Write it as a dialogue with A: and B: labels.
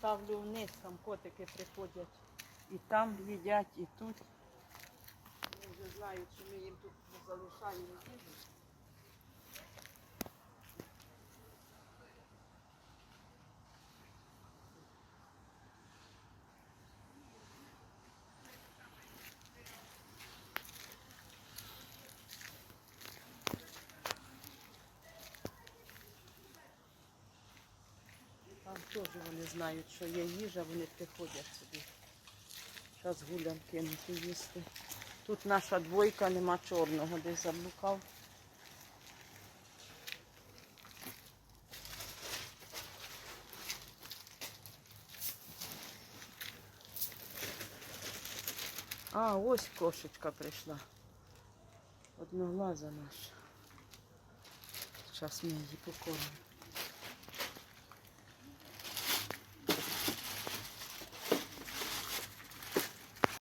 A: ставлю вниз, там котики приходять. І там їдять, і тут. Вони вже знають, що ми їм тут не залишаємо їжу. Там теж вони знають, що є їжа, вони приходять собі. Зараз гулям кинути їсти. Тут наша двойка, нема чорного, десь заблукав. А, ось кошечка прийшла. Одноглаза наша. Зараз ми її покормимо.